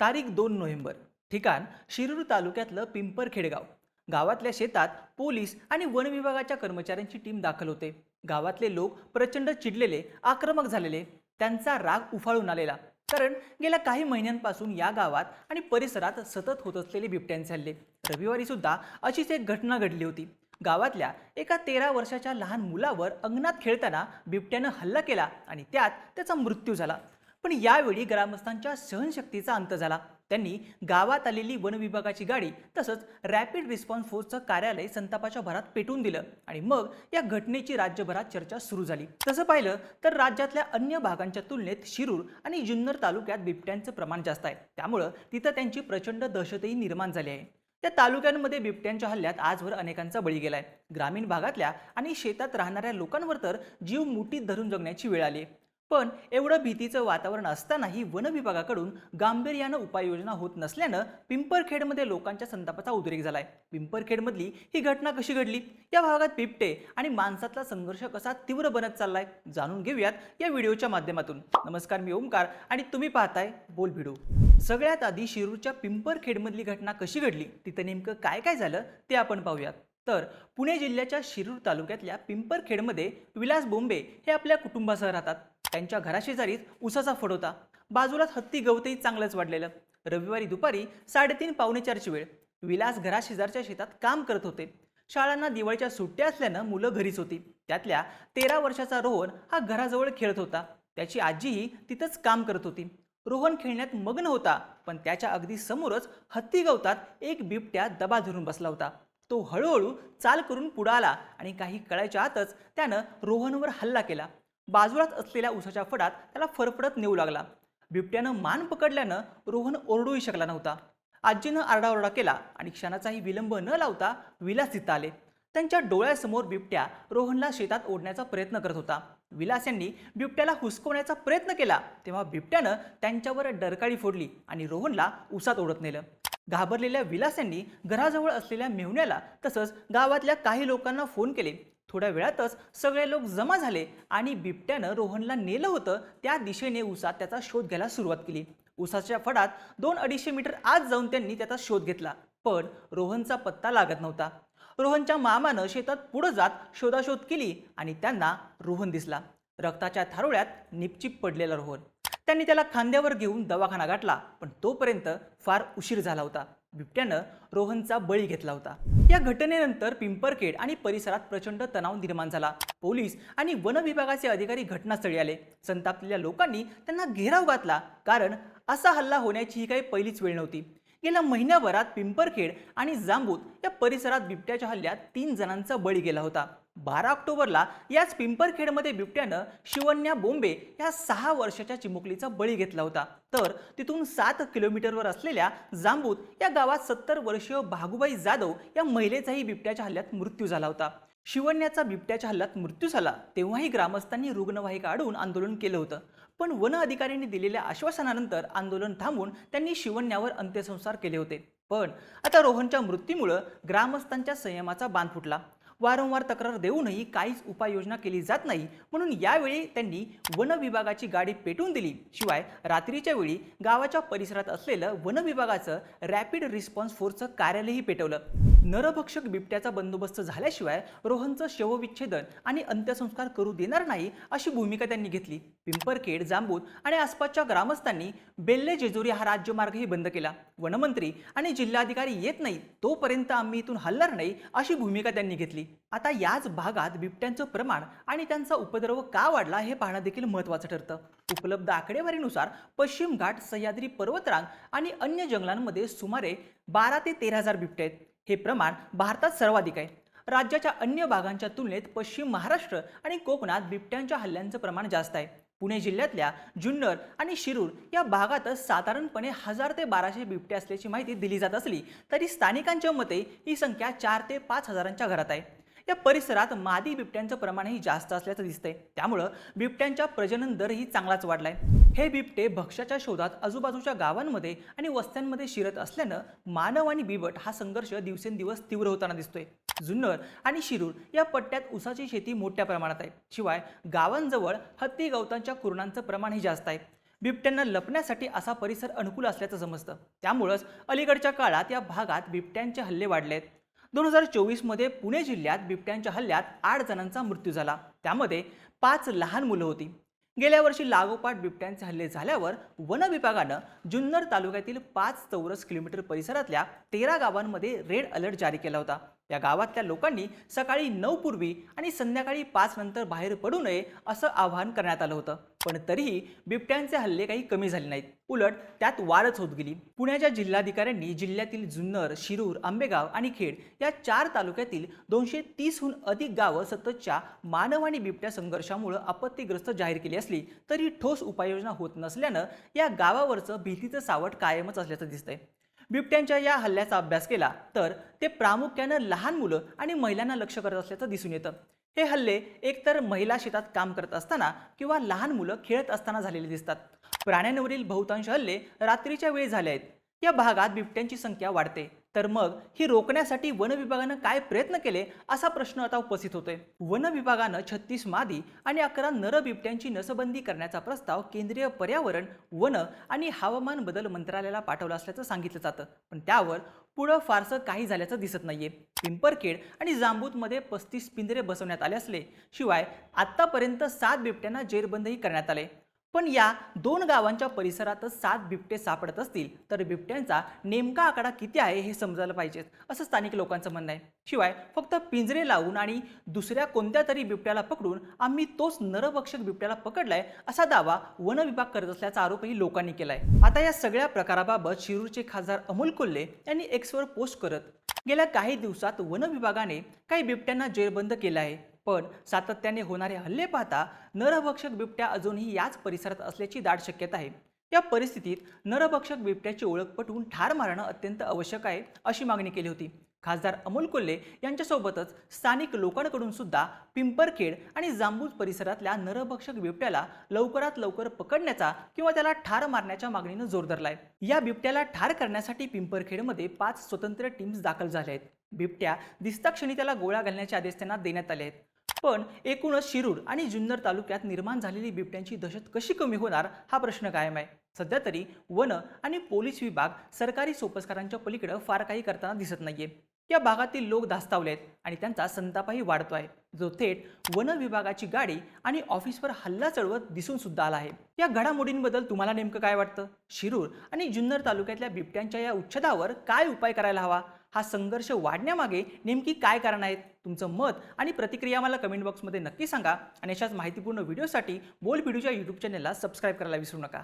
तारीख दोन नोव्हेंबर. ठिकाण शिरूर तालुक्यातलं पिंपरखेडगाव. गावातल्या शेतात पोलीस आणि वन विभागाच्या कर्मचाऱ्यांची टीम दाखल होते. गावातले लोक प्रचंड चिडलेले आक्रमक झालेले. त्यांचा राग उफाळून आलेला. कारण गेल्या काही महिन्यांपासून या गावात आणि परिसरात सतत होत असलेले बिबट्यांचे हल्ले रविवारी सुद्धा अशीच एक घटना घडली होती. गावातल्या एका तेरा वर्षाच्या लहान मुलावर अंगणात खेळताना बिबट्यानं हल्ला केला आणि त्यात त्याचा मृत्यू झाला. पण यावेळी ग्रामस्थांच्या सहनशक्तीचा अंत झाला. त्यांनी गावात आलेली वन विभागाची गाडी तसंच रॅपिड रिस्पॉन्स फोर्सचं कार्यालय संतापाच्या भरात पेटवून दिलं आणि मग या घटनेची राज्यभरात चर्चा सुरू झाली. तसं पाहिलं तर राज्यातल्या अन्य भागांच्या तुलनेत शिरूर आणि जुन्नर तालुक्यात बिबट्यांचं प्रमाण जास्त आहे. त्यामुळं तिथं त्यांची प्रचंड दहशतही निर्माण झाली आहे. त्या तालुक्यांमध्ये बिबट्यांच्या हल्ल्यात आजवर अनेकांचा बळी गेलाय. ग्रामीण भागातल्या आणि शेतात राहणाऱ्या लोकांवर तर जीव मुठीत धरून जगण्याची वेळ आली पण एवढं भीतीचं वातावरण असतानाही वन विभागाकडून गांभीर्यानं उपाययोजना होत नसल्यानं पिंपरखेडमध्ये लोकांच्या संतापाचा उद्रेक झालाय. पिंपरखेडमधली ही घटना कशी घडली? या भागात बिबटे आणि माणसातला संघर्ष कसा तीव्र बनत चाललाय? जाणून घेऊयात या व्हिडिओच्या माध्यमातून. नमस्कार मी ओमकार आणि तुम्ही पाहताय बोल भिडू. सगळ्यात आधी शिरूरच्या पिंपरखेडमधली घटना कशी घडली? तिथं नेमकं काय काय झालं ते आपण पाहूयात. तर पुणे जिल्ह्याच्या शिरूर तालुक्यातल्या पिंपरखेडमध्ये विलास बोंबे हे आपल्या कुटुंबासह राहतात. त्यांच्या घराशेजारीच उसाचा फड होता. बाजूलाच हत्ती गवतही चांगलंच वाढलेलं. रविवारी दुपारी साडेतीन पावणे चारची वेळ. विलास घराशेजारच्या शेतात काम करत होते. शाळांना दिवाळीच्या सुट्ट्या असल्यानं मुलं घरीच होती. त्यातल्या तेरा वर्षाचा रोहन हा घराजवळ खेळत होता. त्याची आजीही तिथंच काम करत होती. रोहन खेळण्यात मग्न होता पण त्याच्या अगदी समोरच हत्ती गवतात एक बिबट्या दबा धरून बसला होता. तो हळूहळू चाल करून पुढं आला आणि काही कळायच्या आतच त्यानं रोहनवर हल्ला केला. बाजूलाच असलेल्या उसाच्या फडात त्याला फरफडत नेऊ लागला. बिबट्यानं मान पकडल्यानं रोहन ओरडूही शकला नव्हता. आजीनं आरडाओरडा केला आणि क्षणाचाही विलंब न लावता विलास तिथं आले. त्यांच्या डोळ्यासमोर बिबट्या रोहनला शेतात ओढण्याचा प्रयत्न करत होता. विलास यांनी बिबट्याला हुसकवण्याचा प्रयत्न केला तेव्हा बिबट्यानं त्यांच्यावर डरकाळी फोडली आणि रोहनला उसात ओढत नेलं. घाबरलेल्या विलास यांनी घराजवळ असलेल्या मेहुण्याला तसंच गावातल्या काही लोकांना फोन केले. थोड्या वेळातच सगळे लोक जमा झाले आणि बिबट्यानं रोहनला नेलं होतं. त्या दिशेने उसात त्याचा शोध घ्यायला सुरुवात केली. उसाच्या फडात दोन अडीचशे मीटर आत जाऊन त्यांनी त्याचा शोध घेतला. पण रोहनचा पत्ता लागत नव्हता. रोहनच्या मामानं शेतात पुढं जात शोधाशोध केली आणि त्यांना रोहन दिसला. रक्ताच्या थारोळ्यात निपचिप पडलेला रोहन. त्यांनी त्याला खांद्यावर घेऊन दवाखाना गाठला पण तोपर्यंत फार उशीर झाला होता. बिबट्यानं रोहनचा बळी घेतला होता. या घटनेनंतर पिंपरखेड आणि परिसरात प्रचंड तणाव निर्माण झाला. पोलीस आणि वन विभागाचे अधिकारी घटनास्थळी आले. संतापलेल्या लोकांनी त्यांना घेराव घातला कारण असा हल्ला होण्याची ही काही पहिलीच वेळ नव्हती. गेल्या महिन्याभरात पिंपरखेड आणि जांबूत या परिसरात बिबट्याच्या हल्ल्यात तीन जणांचा बळी गेला होता. बारा ऑक्टोबरला याच पिंपरखेडमध्ये बिबट्यानं शिवन्या बोंबे या सहा वर्षाच्या चिमुकलीचा बळी घेतला होता. तर तिथून सात किलोमीटरवर असलेल्या जांबूत या गावात सत्तर वर्षीय भागुबाई जाधव या महिलेचाही बिबट्याच्या हल्ल्यात मृत्यू झाला होता. शिवण्याचा बिबट्याच्या हल्ल्यात मृत्यू झाला तेव्हाही ग्रामस्थांनी रुग्णवाहिका अडवून आंदोलन केलं होतं. पण वन अधिकाऱ्यांनी दिलेल्या आश्वासनानंतर आंदोलन थांबून त्यांनी शिवण्यावर अंत्यसंस्कार केले होते. पण आता रोहनच्या मृत्यूमुळं ग्रामस्थांच्या संयमाचा बांध फुटला. वारंवार तक्रार देऊनही काहीच उपाययोजना केली जात नाही. म्हणून यावेळी त्यांनी वन विभागाची गाडी पेटवून दिली. शिवाय रात्रीच्या वेळी गावाच्या परिसरात असलेलं वन विभागाचं रॅपिड रिस्पॉन्स फोर्सचं कार्यालयही पेटवलं. नरभक्षक बिबट्याचा बंदोबस्त झाल्याशिवाय रोहनचं शवविच्छेदन आणि अंत्यसंस्कार करू देणार नाही अशी भूमिका त्यांनी घेतली. पिंपरखेड जांबूत आणि आसपासच्या ग्रामस्थांनी बेल्ले जेजुरी हा राज्यमार्गही बंद केला. वनमंत्री आणि जिल्हाधिकारी येत नाही तोपर्यंत आम्ही इथून हलणार नाही अशी भूमिका त्यांनी घेतली. आता याच भागात बिबट्यांचं प्रमाण आणि त्यांचा उपद्रव का वाढला हे पाहणं देखील महत्त्वाचं ठरतं. उपलब्ध आकडेवारीनुसार पश्चिम घाट सह्याद्री पर्वतरांग आणि अन्य जंगलांमध्ये सुमारे बारा ते तेरा हजार बिबटे आहेत. हे प्रमाण भारतात सर्वाधिक आहे. राज्याच्या अन्य भागांच्या तुलनेत पश्चिम महाराष्ट्र आणि कोकणात बिबट्यांच्या हल्ल्यांचं प्रमाण जास्त आहे. पुणे जिल्ह्यातल्या जुन्नर आणि शिरूर या भागातच साधारणपणे हजार ते बाराशे बिबटे असल्याची माहिती दिली जात असली तरी स्थानिकांच्या मते ही संख्या चार ते पाच हजारांच्या घरात आहे. या परिसरात मादी बिबट्यांचं प्रमाणही जास्त असल्याचं दिसतंय. त्यामुळं बिबट्यांच्या प्रजनन दरही चांगलाच वाढलाय. हे बिबटे भक्ष्याच्या शोधात आजूबाजूच्या गावांमध्ये आणि वस्त्यांमध्ये शिरत असल्यानं मानव आणि बिबट हा संघर्ष दिवसेंदिवस तीव्र होताना दिसतोय. जुन्नर आणि शिरूर या पट्ट्यात ऊसाची शेती मोठ्या प्रमाणात आहे. शिवाय गावांजवळ हत्ती गवतांच्या कुरणांचं प्रमाणही जास्त आहे. बिबट्यांना लपण्यासाठी असा परिसर अनुकूल असल्याचं समजतं. त्यामुळंच अलीकडच्या काळात या भागात बिबट्यांचे हल्ले वाढले आहेत दोन हजार चोवीसमध्ये पुणे जिल्ह्यात बिबट्यांच्या हल्ल्यात आठ जणांचा मृत्यू झाला. त्यामध्ये पाच लहान मुलं होती. गेल्या वर्षी लागोपाठ बिबट्यांचे हल्ले झाल्यावर वन विभागानं जुन्नर तालुक्यातील पाच चौरस किलोमीटर परिसरातल्या तेरा गावांमध्ये रेड अलर्ट जारी केला होता. या गावातल्या लोकांनी सकाळी नऊ पूर्वी आणि संध्याकाळी पाच नंतर बाहेर पडू नये असं आवाहन करण्यात आलं होतं. पण तरीही बिबट्यांचे हल्ले काही कमी झाले नाहीत. उलट त्यात वाढच होत गेली. पुण्याच्या जिल्हाधिकाऱ्यांनी जिल्ह्यातील जुन्नर शिरूर आंबेगाव आणि खेड या चार तालुक्यातील दोनशे तीसहून अधिक गावं सततच्या मानव आणि बिबट्या संघर्षामुळे आपत्तीग्रस्त जाहीर केली असली तरी ठोस उपाययोजना होत नसल्यानं या गावावरचं भीतीचं सावट कायमच असल्याचं दिसतंय. बिबट्यांच्या या हल्ल्याचा अभ्यास केला तर ते प्रामुख्यानं लहान मुलं आणि महिलांना लक्ष करत असल्याचं दिसून येतं. हे हल्ले एकतर महिला शेतात काम करत असताना किंवा लहान मुलं खेळत असताना झालेले दिसतात. प्राण्यांवरील बहुतांश हल्ले रात्रीच्या वेळी झाले आहेत. या भागात बिबट्यांची संख्या वाढते. तर मग ही रोखण्यासाठी वन विभागानं काय प्रयत्न केले असा प्रश्न आता उपस्थित होतोय. वन विभागानं छत्तीस मादी आणि अकरा नर बिबट्यांची नसबंदी करण्याचा प्रस्ताव केंद्रीय पर्यावरण वन आणि हवामान बदल मंत्रालयाला पाठवला असल्याचं सांगितलं जातं. पण त्यावर पुढं फारसं काही झाल्याचं दिसत नाहीये. पिंपरखेड आणि जांबूतमध्ये पस्तीस पिंजरे बसवण्यात आले असले शिवाय आत्तापर्यंत सात बिबट्यांना जेरबंदही करण्यात आले. पण या दोन गावांच्या परिसरातच सात बिबटे सापडत असतील तर बिबट्यांचा नेमका आकडा किती आहे हे समजायला पाहिजे असं स्थानिक लोकांचं म्हणणं आहे. शिवाय फक्त पिंजरे लावून आणि दुसऱ्या कोणत्या तरी बिबट्याला पकडून आम्ही तोच नरभक्षक बिबट्याला पकडलाय असा दावा वन विभाग करत असल्याचा आरोपही लोकांनी केलाय. आता या सगळ्या प्रकाराबाबत शिरूरचे खासदार अमोल कोल्हे यांनी एक्सवर पोस्ट करत गेल्या काही दिवसात वन विभागाने काही बिबट्यांना जेरबंद केला आहे. पण सातत्याने होणारे हल्ले पाहता नरभक्षक बिबट्या अजूनही याच परिसरात असल्याची दाट शक्यता आहे. या परिस्थितीत नरभक्षक बिबट्याची ओळख पटवून ठार मारणं अत्यंत आवश्यक आहे अशी मागणी केली होती. खासदार अमोल कोल्हे यांच्यासोबतच स्थानिक लोकांकडून सुद्धा पिंपरखेड आणि जांबूज परिसरातल्या नरभक्षक बिबट्याला लवकरात लवकर पकडण्याचा किंवा त्याला ठार मारण्याच्या मागणीनं जोर धरलाय. या बिबट्याला ठार करण्यासाठी पिंपरखेडमध्ये पाच स्वतंत्र टीम्स दाखल झाल्या आहेत. बिबट्या दिसता क्षणी त्याला गोळ्या घालण्याचे आदेश त्यांना देण्यात आले आहेत. पण एकूणच शिरूर आणि जुन्नर तालुक्यात निर्माण झालेली बिबट्यांची दहशत कशी कमी होणार हा प्रश्न कायम आहे. सध्या तरी वन आणि पोलीस विभाग सरकारी सोपस्कारांच्या पलीकडे फार काही करताना दिसत नाहीये. या भागातील लोक धास्तावले आहेत आणि त्यांचा संतापही वाढतो आहे जो थेट वन विभागाची गाडी आणि ऑफिसवर हल्ला चढवत दिसून सुद्धा आला आहे. या घडामोडींबद्दल तुम्हाला नेमकं काय वाटतं? शिरूर आणि जुन्नर तालुक्यातल्या बिबट्यांच्या या उच्छेदावर काय उपाय करायला हवा? हा संघर्ष वाढण्यामागे नेमकी काय कारण आहेत तुमचं मत आणि प्रतिक्रिया मला कमेंट बॉक्समध्ये नक्की सांगा. आणि अशाच माहितीपूर्ण व्हिडिओसाठी बोल व्हिडिओच्या यूट्यूब चॅनलला सबस्क्राईब करायला विसरू नका.